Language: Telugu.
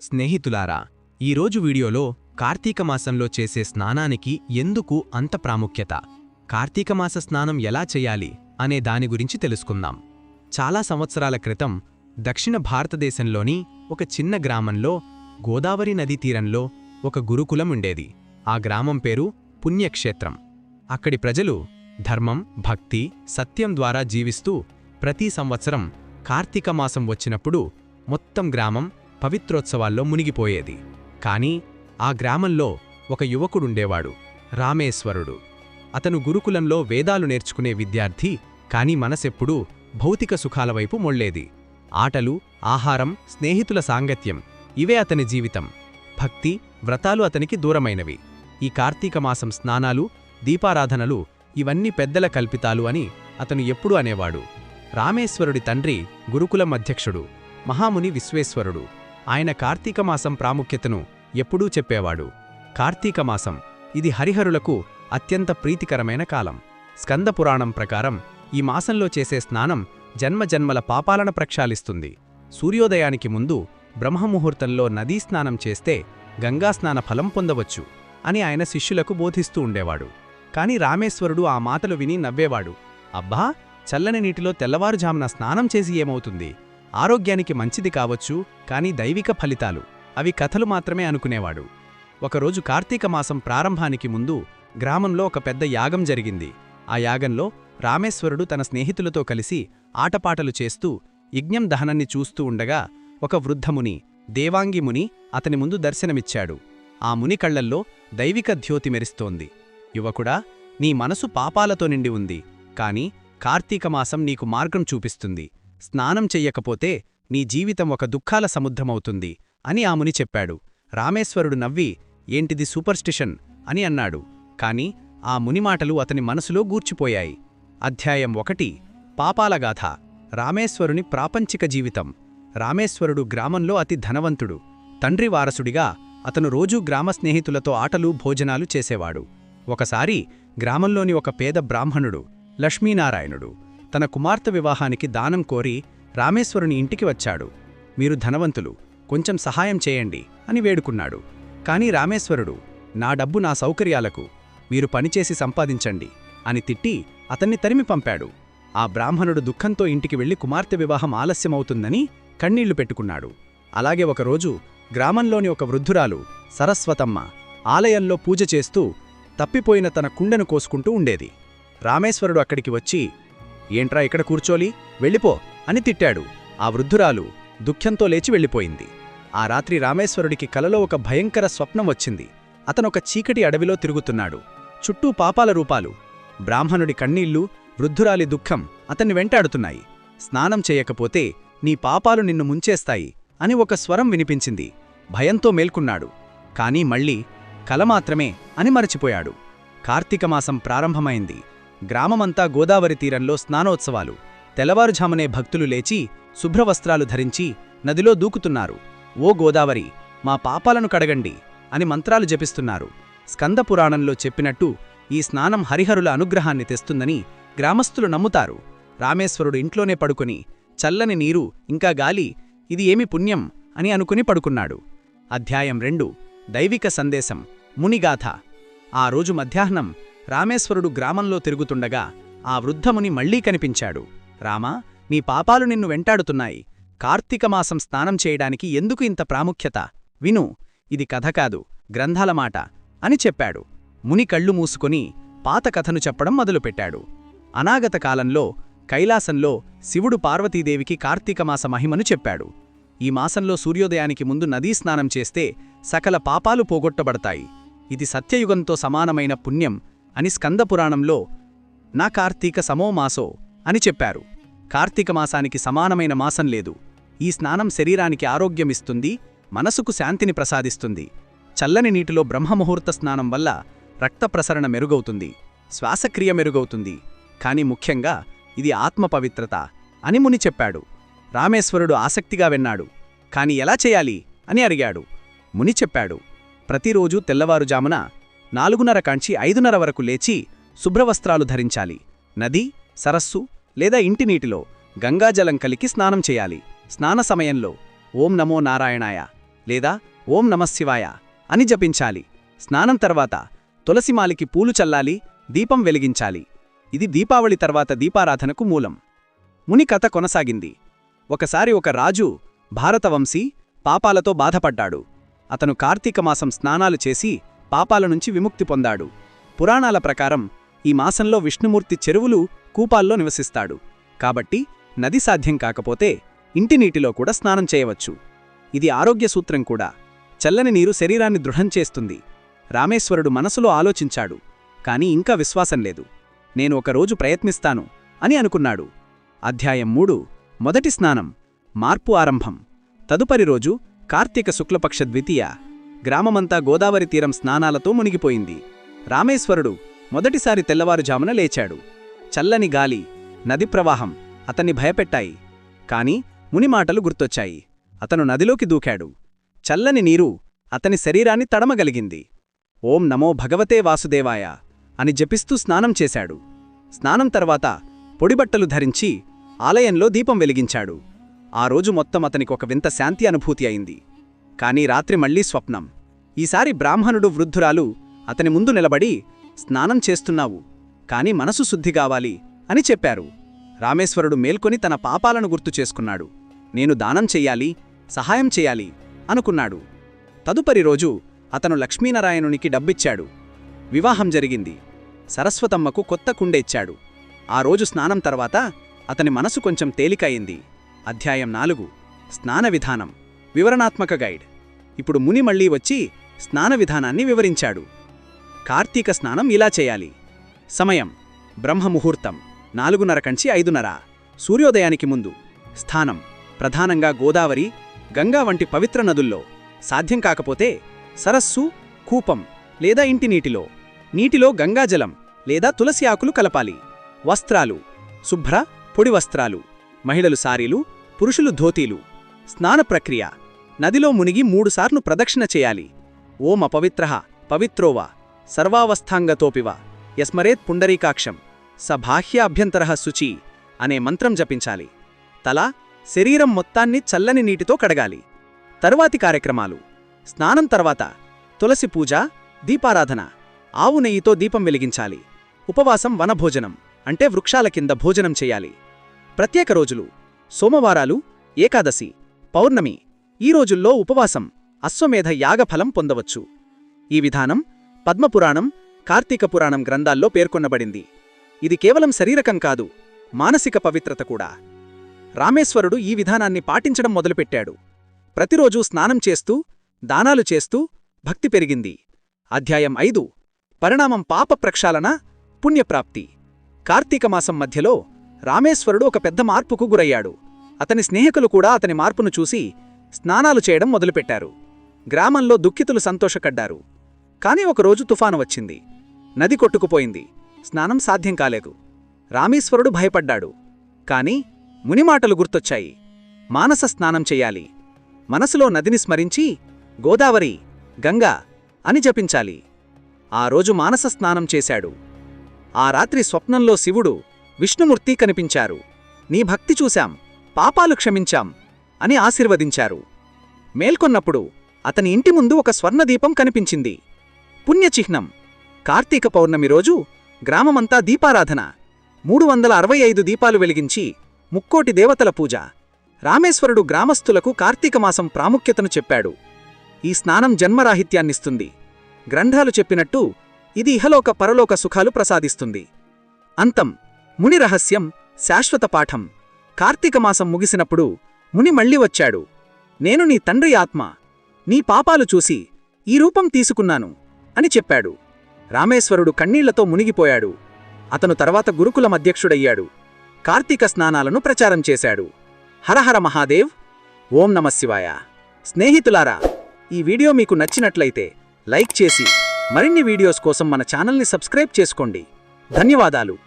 స్నేహితులారా ఈరోజు వీడియోలో కార్తీక మాసంలో చేసే స్నానానికి ఎందుకు అంత ప్రాముఖ్యత? కార్తీక మాస స్నానం ఎలా చేయాలి అనే దాని గురించి తెలుసుకుందాం. చాలా సంవత్సరాల క్రితం దక్షిణ భారతదేశంలోని ఒక చిన్న గ్రామంలో గోదావరి నదీ తీరంలో ఒక గురుకులం ఉండేది. ఆ గ్రామం పేరు పుణ్యక్షేత్రం. అక్కడి ప్రజలు ధర్మం భక్తి సత్యం ద్వారా జీవిస్తూ ప్రతి సంవత్సరం కార్తీక మాసం వచ్చినప్పుడు మొత్తం గ్రామం పవిత్రోత్సవాల్లో మునిగిపోయేది. కాని ఆ గ్రామంలో ఒక యువకుడుండేవాడు రామేశ్వరుడు. అతను గురుకులంలో వేదాలు నేర్చుకునే విద్యార్థి కాని మనసెప్పుడూ భౌతిక సుఖాల వైపు మొళ్ళేది ఆటలు ఆహారం స్నేహితుల సాంగత్యం ఇవే అతని జీవితం. భక్తి వ్రతాలు అతనికి దూరమైనవి. ఈ కార్తీక మాసం స్నానాలు దీపారాధనలు ఇవన్నీ పెద్దల కల్పితాలు అని అతను ఎప్పుడూ అనేవాడు. రామేశ్వరుడి తండ్రి గురుకులం అధ్యక్షుడు మహాముని విశ్వేశ్వరుడు. ఆయన కార్తీకమాసం ప్రాముఖ్యతను ఎప్పుడూ చెప్పేవాడు. కార్తీకమాసం ఇది హరిహరులకు అత్యంత ప్రీతికరమైన కాలం. స్కందపురాణం ప్రకారం ఈ మాసంలో చేసే స్నానం జన్మజన్మల పాపాలను ప్రక్షాళిస్తుంది. సూర్యోదయానికి ముందు బ్రహ్మముహూర్తంలో నదీ స్నానం చేస్తే గంగాస్నాన ఫలం పొందవచ్చు అని ఆయన శిష్యులకు బోధిస్తూ ఉండేవాడు. కాని రామేశ్వరుడు ఆ మాటలు విని నవ్వేవాడు. అబ్బా చల్లని నీటిలో తెల్లవారుజామున స్నానం చేసి ఏమవుతుంది? ఆరోగ్యానికి మంచిది కావచ్చు కాని దైవిక ఫలితాలు. అవి కథలు మాత్రమే అనుకునేవాడు. ఒకరోజు కార్తీక మాసం ప్రారంభానికి ముందు గ్రామంలో ఒక పెద్ద యాగం జరిగింది. ఆ యాగంలో రామేశ్వరుడు తన స్నేహితులతో కలిసి ఆటపాటలు చేస్తూ యజ్ఞం దహనాన్ని చూస్తూ ఉండగా ఒక వృద్ధముని దేవాంగిముని అతని ముందు దర్శనమిచ్చాడు. ఆ ముని కళ్ళల్లో దైవిక ధ్యోతి మెరిస్తోంది. యువకుడా నీ మనసు పాపాలతో నిండి ఉంది. కాని కార్తీకమాసం నీకు మార్గం చూపిస్తుంది. స్నానం చెయ్యకపోతే నీ జీవితం ఒక దుఃఖాల సముద్రమవుతుంది అని ఆముని చెప్పాడు. రామేశ్వరుడు నవ్వి ఏంటిది సూపర్స్టిషన్? అని అన్నాడు. కాని ఆ మునిమాటలు అతని మనసులో గూర్చిపోయాయి. అధ్యాయం ఒకటి పాపాలగాథ రామేశ్వరుని ప్రాపంచిక జీవితం. రామేశ్వరుడు గ్రామంలో అతి ధనవంతుడు. తండ్రి వారసుడిగా అతను రోజూ గ్రామ స్నేహితులతో ఆటలు భోజనాలు చేసేవాడు. ఒకసారి గ్రామంలోని ఒక పేద బ్రాహ్మణుడు లక్ష్మీనారాయణుడు తన కుమార్తె వివాహానికి దానం కోరి రామేశ్వరుని ఇంటికి వచ్చాడు. మీరు ధనవంతులు కొంచెం సహాయం చేయండి అని వేడుకున్నాడు. కాని రామేశ్వరుడు నా డబ్బు నా సౌకర్యాలకు మీరు పనిచేసి సంపాదించండి అని తిట్టి అతన్ని తరిమి పంపాడు. ఆ బ్రాహ్మణుడు దుఃఖంతో ఇంటికి వెళ్ళి కుమార్తె వివాహం ఆలస్యమవుతుందని కన్నీళ్ళు పెట్టుకున్నాడు. అలాగే ఒకరోజు గ్రామంలోని ఒక వృద్ధురాలు సరస్వతమ్మ ఆలయంలో పూజ చేస్తూ తప్పిపోయిన తన కుండను కోసుకుంటూ ఉండేది. రామేశ్వరుడు అక్కడికి వచ్చి ఏంట్రా ఇక్కడ కూర్చోలి? వెళ్ళిపో అని తిట్టాడు. ఆ వృద్ధురాలు దుఃఖంతో లేచి వెళ్ళిపోయింది. ఆ రాత్రి రామేశ్వరుడికి కలలో ఒక భయంకర స్వప్నం వచ్చింది. అతనొక చీకటి అడవిలో తిరుగుతున్నాడు. చుట్టూ పాపాల రూపాలు. బ్రాహ్మణుడి కన్నీళ్ళు వృద్ధురాలి దుఃఖం అతన్ని వెంటాడుతున్నాయి. స్నానం చేయకపోతే నీ పాపాలు నిన్ను ముంచేస్తాయి అని ఒక స్వరం వినిపించింది. భయంతో మేల్కున్నాడు. కానీ మళ్ళీ కల మాత్రమే అని మరచిపోయాడు. కార్తీకమాసం ప్రారంభమైంది. గ్రామమంతా గోదావరి తీరంలో స్నానోత్సవాలు. తెల్లవారుఝామనే భక్తులు లేచి శుభ్రవస్త్రాలు ధరించి నదిలో దూకుతున్నారు. ఓ గోదావరి మా పాపాలను కడగండి అని మంత్రాలు జపిస్తున్నారు. స్కందపురాణంలో చెప్పినట్టు ఈ స్నానం హరిహరుల అనుగ్రహాన్ని తెస్తుందని గ్రామస్థులు నమ్ముతారు. రామేశ్వరుడు ఇంట్లోనే పడుకుని చల్లని నీరు ఇంకా గాలి ఇది ఏమి పుణ్యం అని అనుకుని పడుకున్నాడు. అధ్యాయం రెండు దైవిక సందేశం మునిగాథ. ఆ రోజు మధ్యాహ్నం రామేశ్వరుడు గ్రామంలో తిరుగుతుండగా ఆ వృద్ధముని మళ్ళీ కనిపించాడు. రామా నీ పాపాలు నిన్ను వెంటాడుతున్నాయి. కార్తీకమాసం స్నానం చేయడానికి ఎందుకు ఇంత ప్రాముఖ్యత? విను ఇది కథ కాదు గ్రంథాల మాట అని చెప్పాడు. ముని కళ్ళు మూసుకొని పాత కథను చెప్పడం మొదలుపెట్టాడు. అనాగత కాలంలో కైలాసంలో శివుడు పార్వతీదేవికి కార్తీకమాస మహిమను చెప్పాడు. ఈ మాసంలో సూర్యోదయానికి ముందు నదీ స్నానం చేస్తే సకల పాపాలు పోగొట్టబడతాయి. ఇది సత్యయుగంతో సమానమైన పుణ్యం అని స్కందపురాణంలో నా కార్తీక సమోమాసో అని చెప్పారు. కార్తీక మాసానికి సమానమైన మాసం లేదు. ఈ స్నానం శరీరానికి ఆరోగ్యమిస్తుంది మనసుకు శాంతిని ప్రసాదిస్తుంది. చల్లని నీటిలో బ్రహ్మముహూర్త స్నానం వల్ల రక్త ప్రసరణ మెరుగవుతుంది శ్వాసక్రియ మెరుగవుతుంది. కాని ముఖ్యంగా ఇది ఆత్మ పవిత్రత అని ముని చెప్పాడు. రామేశ్వరుడు ఆసక్తిగా విన్నాడు. కాని ఎలా చేయాలి అని అడిగాడు. ముని చెప్పాడు ప్రతిరోజూ తెల్లవారుజామున నాలుగున్నర కాంచి ఐదున్నర వరకు లేచి శుభ్రవస్త్రాలు ధరించాలి. నది సరస్సు లేదా ఇంటి నీటిలో గంగాజలం కలికి స్నానం చేయాలి. స్నాన సమయంలో ఓం నమో నారాయణాయ లేదా ఓం నమశివాయ అని జపించాలి. స్నానం తర్వాత తులసిమాలికి పూలు చల్లాలి దీపం వెలిగించాలి. ఇది దీపావళి తర్వాత దీపారాధనకు మూలం. ముని కథ కొనసాగింది. ఒకసారి ఒక రాజు భారతవంశీ పాపాలతో బాధపడ్డాడు. అతను కార్తీకమాసం స్నానాలు చేసి పాపాల నుంచి విముక్తి పొందాడు. పురాణాల ప్రకారం ఈ మాసంలో విష్ణుమూర్తి చెరువులు కూపాల్లో నివసిస్తాడు. కాబట్టి నది సాధ్యం కాకపోతే ఇంటి నీటిలో కూడా స్నానం చేయవచ్చు. ఇది ఆరోగ్య సూత్రం కూడా. చల్లని నీరు శరీరాన్ని దృఢం చేస్తుంది. రామేశ్వరుడు మనసులో ఆలోచించాడు. కాని ఇంకా విశ్వాసం లేదు. నేను ఒకరోజు ప్రయత్నిస్తాను అని అనుకున్నాడు. అధ్యాయం మూడు మొదటి స్నానం మార్పు ఆరంభం. తదుపరి రోజు కార్తీక శుక్లపక్ష ద్వితీయ. గ్రామమంతా గోదావరి తీరం స్నానాలతో మునిగిపోయింది. రామేశ్వరుడు మొదటిసారి తెల్లవారుజామున లేచాడు. చల్లని గాలి నది ప్రవాహం అతన్ని భయపెట్టాయి. కాని మునిమాటలు గుర్తొచ్చాయి. అతను నదిలోకి దూకాడు. చల్లని నీరు అతని శరీరాన్ని తడమగలిగింది. ఓం నమో భగవతే వాసుదేవాయ అని జపిస్తూ స్నానం చేశాడు. స్నానం తర్వాత పొడిబట్టలు ధరించి ఆలయంలో దీపం వెలిగించాడు. ఆ రోజు మొత్తం అతనికొక వింత శాంతి అనుభూతి అయింది. కాని రాత్రి మళ్ళీ స్వప్నం. ఈసారి బ్రాహ్మణుడు వృద్ధురాలు అతని ముందు నిలబడి స్నానం చేస్తున్నావు. కాని మనసు శుద్ధి కావాలి అని చెప్పారు. రామేశ్వరుడు మేల్కొని తన పాపాలను గుర్తు చేసుకున్నాడు. నేను దానం చెయ్యాలి సహాయం చెయ్యాలి అనుకున్నాడు. తదుపరి రోజు అతను లక్ష్మీనారాయణునికి డబ్బిచ్చాడు. వివాహం జరిగింది. సరస్వతమ్మకు కొత్త కుండె ఇచ్చాడు. ఆ రోజు స్నానం తర్వాత అతని మనసు కొంచెం తేలికయింది అధ్యాయం నాలుగు. స్నాన విధానం. వివరణాత్మక గైడ్. ఇప్పుడు ముని మళ్ళీ వచ్చి స్నాన విధానాన్ని వివరించాడు. కార్తీక స్నానం ఇలా చేయాలి. సమయం. బ్రహ్మముహూర్తం. నాలుగున్నర కంచి ఐదున్నర. సూర్యోదయానికి ముందు. స్థానం. ప్రధానంగా గోదావరి గంగా వంటి పవిత్ర నదుల్లో. సాధ్యం కాకపోతే సరస్సు కూపం లేదా ఇంటి నీటిలో. నీటిలో గంగాజలం లేదా తులసి ఆకులు కలపాలి. వస్త్రాలు. శుభ్ర పొడి వస్త్రాలు. మహిళలు సారీలు పురుషులు ధోతీలు. స్నాన ప్రక్రియ. నదిలో మునిగి మూడుసార్లు ప్రదక్షిణ చేయాలి. ఓం అపవిత్ర పవిత్రోవ సర్వావస్థాంగతోపివ యస్మరేత్ పుండరీకాక్షం స బాహ్యాభ్యంతర శుచి అనే మంత్రం జపించాలి. తల శరీరం మొత్తాన్ని చల్లని నీటితో కడగాలి. తరువాతి కార్యక్రమాలు. స్నానం తర్వాత తులసి పూజ దీపారాధన ఆవు నెయ్యితో దీపం వెలిగించాలి. ఉపవాసం వనభోజనం అంటే వృక్షాల కింద భోజనం చేయాలి. ప్రత్యేక రోజులు. సోమవారాలు ఏకాదశి పౌర్ణమి ఈ రోజుల్లో ఉపవాసం అశ్వమేధ యాగఫలం పొందవచ్చు. ఈ విధానం పద్మపురాణం కార్తీక పురాణం గ్రంథాల్లో పేర్కొన్నబడింది ఇది కేవలం శరీరకం కాదు మానసిక పవిత్రత కూడా. రామేశ్వరుడు ఈ విధానాన్ని పాటించడం మొదలుపెట్టాడు. ప్రతిరోజూ స్నానం చేస్తూ దానాలు చేస్తూ భక్తి పెరిగింది. అధ్యాయం ఐదు పరిణామం పాప ప్రక్షాళన పుణ్యప్రాప్తి. కార్తీకమాసం మధ్యలో రామేశ్వరుడు ఒక పెద్ద మార్పుకు గురయ్యాడు. అతని స్నేహితులు కూడా అతని మార్పును చూసి స్నానాలు చేయడం మొదలుపెట్టారు. గ్రామంలో దుఃఖితులు సంతోషకడ్డారు కాని ఒకరోజు తుఫాను వచ్చింది. నది కొట్టుకుపోయింది. స్నానం సాధ్యం కాలేదు. రామేశ్వరుడు భయపడ్డాడు. కాని మునిమాటలు గుర్తొచ్చాయి. మానస స్నానం చెయ్యాలి మనసులో నదిని స్మరించి గోదావరి గంగా అని జపించాలి. ఆ రోజు మానస స్నానం చేశాడు. ఆ రాత్రి స్వప్నంలో శివుడు విష్ణుమూర్తి కనిపించారు. నీ భక్తి చూశాం. పాపాలు క్షమించాం. అని ఆశీర్వదించారు. మేల్కొన్నప్పుడు అతని ఇంటి ముందు ఒక స్వర్ణదీపం కనిపించింది. పుణ్యచిహ్నం. కార్తీక పౌర్ణమి రోజు గ్రామమంతా దీపారాధన. మూడు వందల అరవై ఐదు దీపాలు వెలిగించి ముక్కోటి దేవతల పూజ. రామేశ్వరుడు గ్రామస్థులకు కార్తీకమాసం ప్రాముఖ్యతను చెప్పాడు. ఈ స్నానం జన్మరాహిత్యాన్నిస్తుంది. గ్రంథాలు చెప్పినట్టు ఇది ఇహలోక పరలోక సుఖాలు ప్రసాదిస్తుంది. అంతం. ముని రహస్యం. శాశ్వత పాఠం. కార్తీకమాసం ముగిసినప్పుడు ముని మళ్ళీ వచ్చాడు. నేను నీ తండ్రి ఆత్మ. నీ పాపాలు చూసి ఈ రూపం తీసుకున్నాను అని చెప్పాడు. రామేశ్వరుడు కన్నీళ్ళతో మునిగిపోయాడు. అతను తర్వాత గురుకులం అధ్యక్షుడయ్యాడు కార్తీక స్నానాలను ప్రచారం చేశాడు. హరహర మహాదేవ్. ఓం నమశివాయ స్నేహితులారా ఈ వీడియో మీకు నచ్చినట్లయితే లైక్ చేసి మరిన్ని వీడియోస్ కోసం మన ఛానల్ని సబ్స్క్రైబ్ చేసుకోండి. ధన్యవాదాలు.